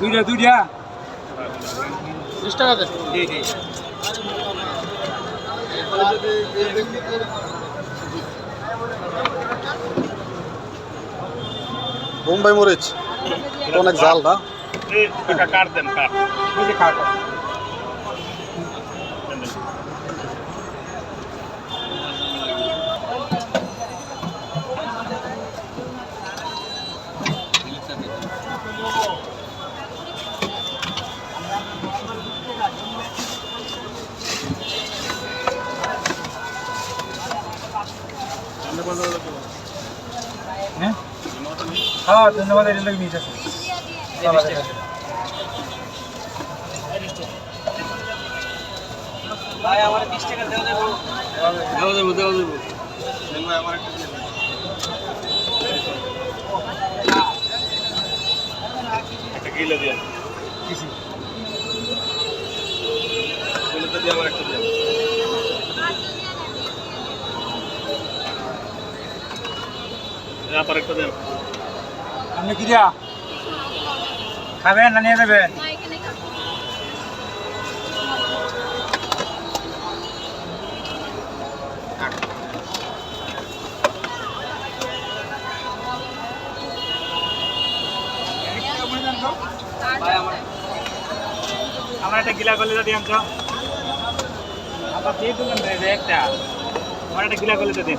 দুইটা দুইটা। বিশ টাকা দেন বোম্বাই মরিচ। এটা অনেক জাল না? কাট দেন কাটা হ্যাঁ? হ্যাঁ ধন্যবাদ এটা লাগে নিয়ে যাচ্ছি। একটা কিলো দিয়ে কিলোতে দিয়ে আমার একটা দিয়ে আপনার একটা দেন। আপনি কি দিয়া? খাবেন না নিয়ে যাবেন? আমার একটা গিলা কলেজা দিয়ে আনছো আপনার দিয়ে রয়েছে একটা। আমার একটা গিলা কলেজা দিন।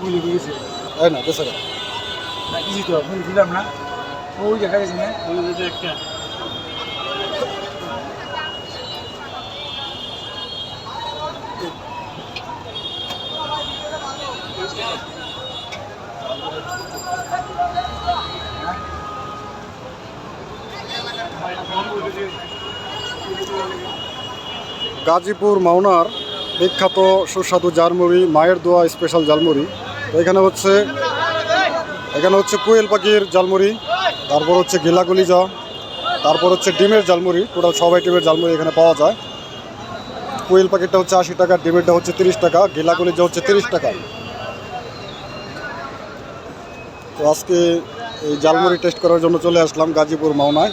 তাই না দেশে কিছু তো বুঝে দিলাম না ওই দেখা গেছে না একটা গাজীপুর মাওনার বিখ্যাত সুস্বাদু জালমুড়ি মায়ের দোয়া স্পেশাল জালমুড়ি এখানে হচ্ছে এখানে হচ্ছে কোয়েল পাখির জালমুড়ি তারপর হচ্ছে গিলাগুলিজা তারপর হচ্ছে ডিমের জালমুড়ি টোটাল সব আইটেমের জালমুড়ি এখানে পাওয়া যায়। কোয়েল পাখিরটা হচ্ছে আশি টাকা, ডিমেরটা হচ্ছে তিরিশ টাকা গিলাগুলিজা হচ্ছে তিরিশ টাকা। তো আজকে এই জালমুড়ি টেস্ট করার জন্য চলে আসলাম গাজীপুর মাওনায়।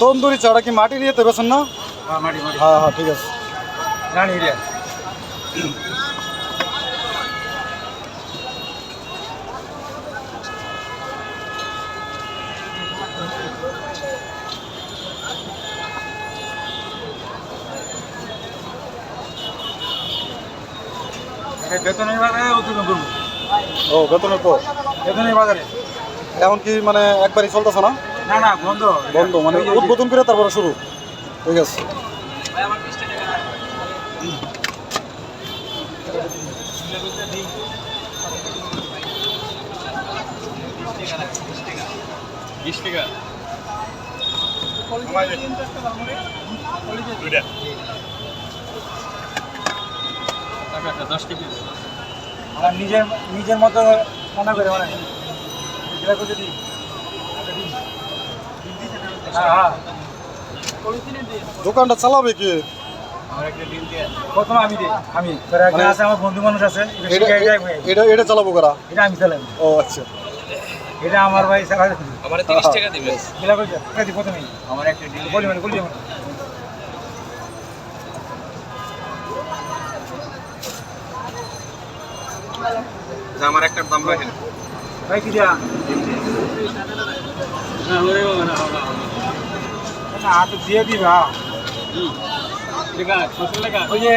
তন্দুরি চাটা কি মাটি দিয়ে বেছেন না? হ্যাঁ হ্যাঁ হ্যাঁ ঠিক আছে। বেতনের বাজারে ও বেতনের পর? বেতনের বাজারে। এখন কি মানে একবারই চলতেছে না? না না বন্ধ। বন্ধ মানে উদ্বোধন করে তারপরে শুরু। ঠিক আছে। বিশ টাকা আমার নিজের নিজের মতো মনে করে মানে। হ্যাঁ হ্যাঁ দোকানটা চালাবে কি? আমার একটা ডিম দিয়ে। প্রথম আমি দিই মানে- আছে আমার বন্ধু মানুষ আছে এটা চালাবো কারা? এটা আমি চালাই। ও আচ্ছা। এটা আমার ভাই আমার টাকা দিবে। দি প্রথমে আমার একটা বলি মানে বলি মানে। আমার একটা দাম রাখেন। ভাই কি দিয়া? হাতে দিয়ে দিবা। টাকা ছশো টাকা ওই যে